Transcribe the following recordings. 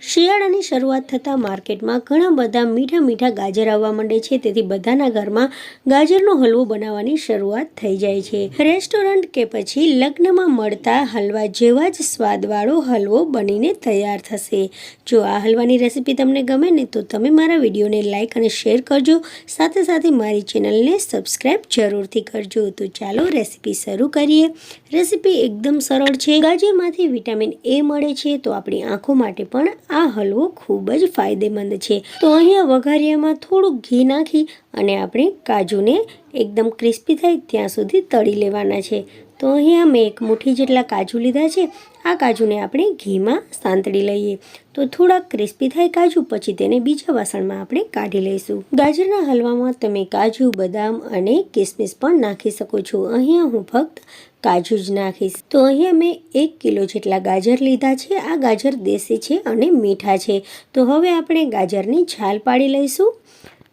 શિયાળાની શરૂઆત થતાં માર્કેટમાં ઘણા બધા મીઠા મીઠા ગાજર આવવા માંડે છે. તેથી બધાના ઘરમાં ગાજરનો હલવો બનાવવાની શરૂઆત થઈ જાય છે. રેસ્ટોરન્ટ કે પછી લગ્નમાં મળતા હલવા જેવા જ સ્વાદવાળો હલવો બનીને તૈયાર થશે. જો આ હલવાની રેસીપી તમને ગમે ને તો તમે મારા વિડીયોને લાઇક અને શેર કરજો. સાથે સાથે મારી ચેનલને સબસ્ક્રાઈબ જરૂરથી કરજો. તો ચાલો રેસીપી શરૂ કરીએ. રેસીપી એકદમ સરળ છે. ગાજરમાંથી વિટામિન એ મળે છે. તો આપણી આંખો માટે પણ આ હલવો ખૂબ જ ફાયદેમંદ છે. તો અહીંયા વઘારિયામાં થોડુંક ઘી નાખી અને આપણે કાજુને એકદમ ક્રિસ્પી થાય ત્યાં સુધી તળી લેવાના છે. તો અહીંયા મેં એક મુઠ્ઠી જેટલા કાજુ લીધા છે, આ કાજુને આપણે ઘીમાં સાંતળી લઈએ. તો થોડાક ક્રિસ્પી થાય કાજુ, પછી તેને બીજા વાસણમાં આપણે કાઢી લઈશું. ગાજરના હલવામાં તમે કાજુ, બદામ અને કિસમિસ પણ નાખી શકો છો. અહીંયા હું ફક્ત કાજુ જ નાખીશ. તો અહીંયા મેં એક કિલો જેટલા ગાજર લીધા છે. આ ગાજર દેશી છે અને મીઠા છે. તો હવે આપણે ગાજરની છાલ પાડી લઈશું.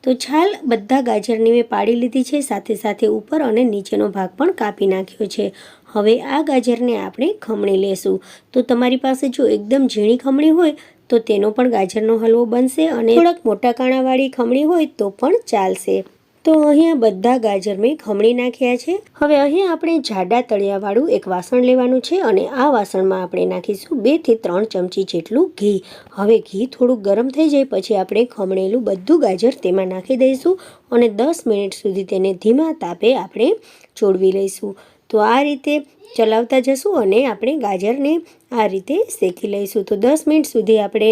તો છાલ બધા ગાજરની મેં પાડી લીધી છે, સાથે સાથે ઉપર અને નીચેનો ભાગ પણ કાપી નાખ્યો છે. હવે આ ગાજરને આપણે ખમણી લેશું. તો તમારી પાસે જો એકદમ ઝીણી ખમણી હોય, તો તેનો પણ ગાજરનો હલવો બનશે અને થોડાક મોટા કાણાવાળી ખમણી હોય, તો પણ ચાલશે. તો અહીંયા બધા ગાજર મેં ખમણી નાખ્યા છે. હવે અહીંયા આપણે જાડા તળિયાવાળું એક વાસણ લેવાનું છે અને આ વાસણમાં આપણે નાખીશું બેથી ત્રણ ચમચી જેટલું ઘી. હવે ઘી થોડું ગરમ થઈ જાય પછી આપણે ખમણેલું બધું ગાજર તેમાં નાખી દઈશું અને દસ મિનિટ સુધી તેને ધીમા તાપે આપણે ચોળવી લઈશું. તો આ રીતે ચલાવતા જશું અને આપણે ગાજરને આ રીતે શેકી લઈશું. તો દસ મિનિટ સુધી આપણે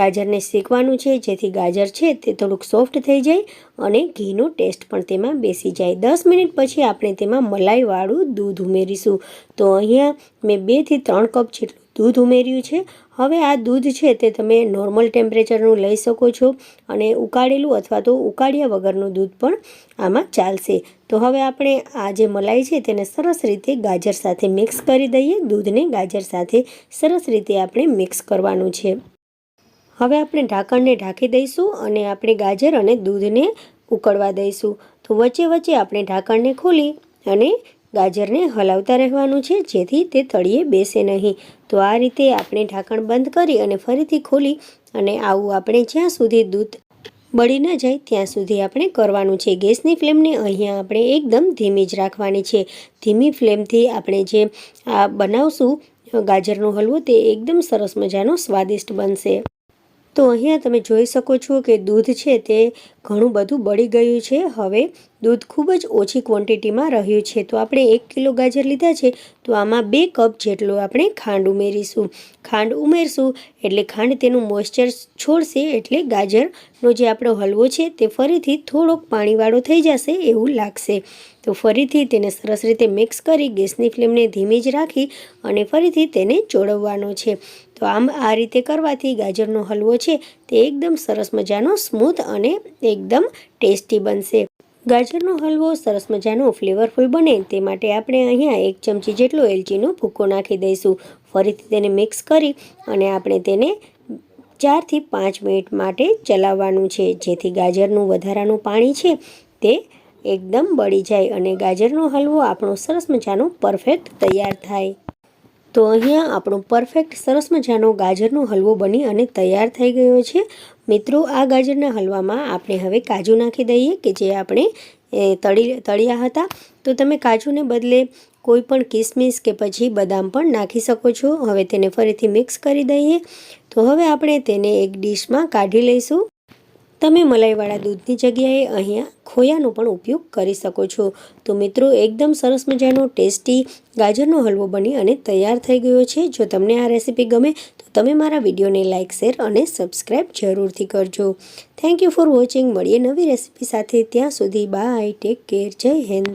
ગાજરને શેકવાનું છે, જેથી ગાજર છે તે થોડુંક સોફ્ટ થઈ જાય અને ઘીનો ટેસ્ટ પણ તેમાં બેસી જાય. દસ મિનિટ પછી આપણે તેમાં મલાઈવાળું દૂધ ઉમેરીશું. તો અહીંયા મેં બેથી ત્રણ કપ જેટલું દૂધ ઉમેર્યું છે. હવે આ દૂધ છે તે તમે નોર્મલ ટેમ્પરેચરનું લઈ શકો છો અને ઉકાળેલું અથવા તો ઉકાળ્યા વગરનું દૂધ પણ આમાં ચાલશે. તો હવે આપણે આ જે મલાઈ છે તેને સરસ રીતે ગાજર સાથે મિક્સ કરી દઈએ. દૂધને ગાજર સાથે સરસ રીતે આપણે મિક્સ કરવાનું છે. હવે આપણે ઢાંકણને ઢાંકી દઈશું અને આપણે ગાજર અને દૂધને ઉકળવા દઈશું. તો વચ્ચે વચ્ચે આપણે ઢાંકણને ખોલી અને ગાજરને હલાવતા રહેવાનું છે, જેથી તે તળિયે બેસે નહીં. તો આ રીતે આપણે ઢાંકણ બંધ કરી અને ફરીથી ખોલી અને આવું આપણે જ્યાં સુધી દૂધ બળી ન જાય ત્યાં સુધી આપણે કરવાનું છે. ગેસની ફ્લેમને અહીંયા આપણે એકદમ ધીમી જ રાખવાની છે. ધીમી ફ્લેમથી આપણે જે આ બનાવશું, ગાજરનો હલવો, તે એકદમ સરસ મજાનો સ્વાદિષ્ટ બનશે. તો અહીંયા તમે જોઈ શકો છો કે દૂધ છે તે ઘણું બધું બળી ગયું છે. હવે દૂધ ખૂબ જ ઓછી ક્વોન્ટિટીમાં રહ્યું છે. તો આપણે એક કિલો ગાજર લીધા છે. તો આમાં બે કપ જેટલો આપણે ખાંડ ઉમેરીશું. ખાંડ ઉમેરશું એટલે ખાંડ તેનું મોઇશ્ચર છોડશે એટલે ગાજરનો જે આપણો હલવો છે તે ફરીથી થોડોક પાણીવાળો થઈ જશે એવું લાગશે. તો ફરીથી તેને સરસ રીતે મિક્સ કરી ગેસની ફ્લેમને ધીમી જ રાખી અને ફરીથી તેને ચોળવવાનો છે. તો આમ આ રીતે કરવાથી ગાજરનો હલવો છે તે એકદમ સરસ મજાનો સ્મૂથ અને એકદમ ટેસ્ટી બનશે. ગાજરનો હલવો સરસ મજાનો ફ્લેવરફુલ બને તે માટે આપણે અહીંયા એક ચમચી જેટલો એલચીનો ભૂકો નાખી દઈશું. ફરીથી તેને મિક્સ કરી અને આપણે તેને ચારથી પાંચ મિનિટ માટે ચલાવવાનું છે. જેથી ગાજરનું વધારાનું પાણી છે તે એકદમ બળી જાય અને ગાજરનો હલવો આપણો સરસ મજાનો પરફેક્ટ તૈયાર થાય. તો અહીંયા આપણો પરફેક્ટ સરસ મજાનો ગાજરનો હલવો બની અને તૈયાર થઈ ગયો છે. મિત્રો, આ ગાજરના હલવામાં આપણે હવે કાજુ નાખી દઈએ કે જે આપણે તળી, તળ્યા હતા. તો તમે કાજુને બદલે કોઈ પણ કિસમિસ કે પછી બદામ પણ નાખી શકો છો. હવે તેને ફરીથી મિક્સ કરી દઈએ. તો હવે આપણે તેને એક ડીશમાં કાઢી લઈશું. તમે મલાઈવાળા દૂધની જગ્યાએ અહીંયા ખોયાનો પણ ઉપયોગ કરી શકો છો. તો મિત્રો, એકદમ સરસ મજાનો ટેસ્ટી ગાજરનો હલવો બની અને તૈયાર થઈ ગયો છે. જો તમને આ રેસીપી ગમે, તો તમે મારા વિડીયોને લાઇક શેર અને સબસ્ક્રાઈબ જરૂરથી કરજો. થેન્ક યુ ફોર વોચિંગ મળીએ નવી રેસીપી સાથે. ત્યાં સુધી બાય ટેક કેર જય હિન્દ.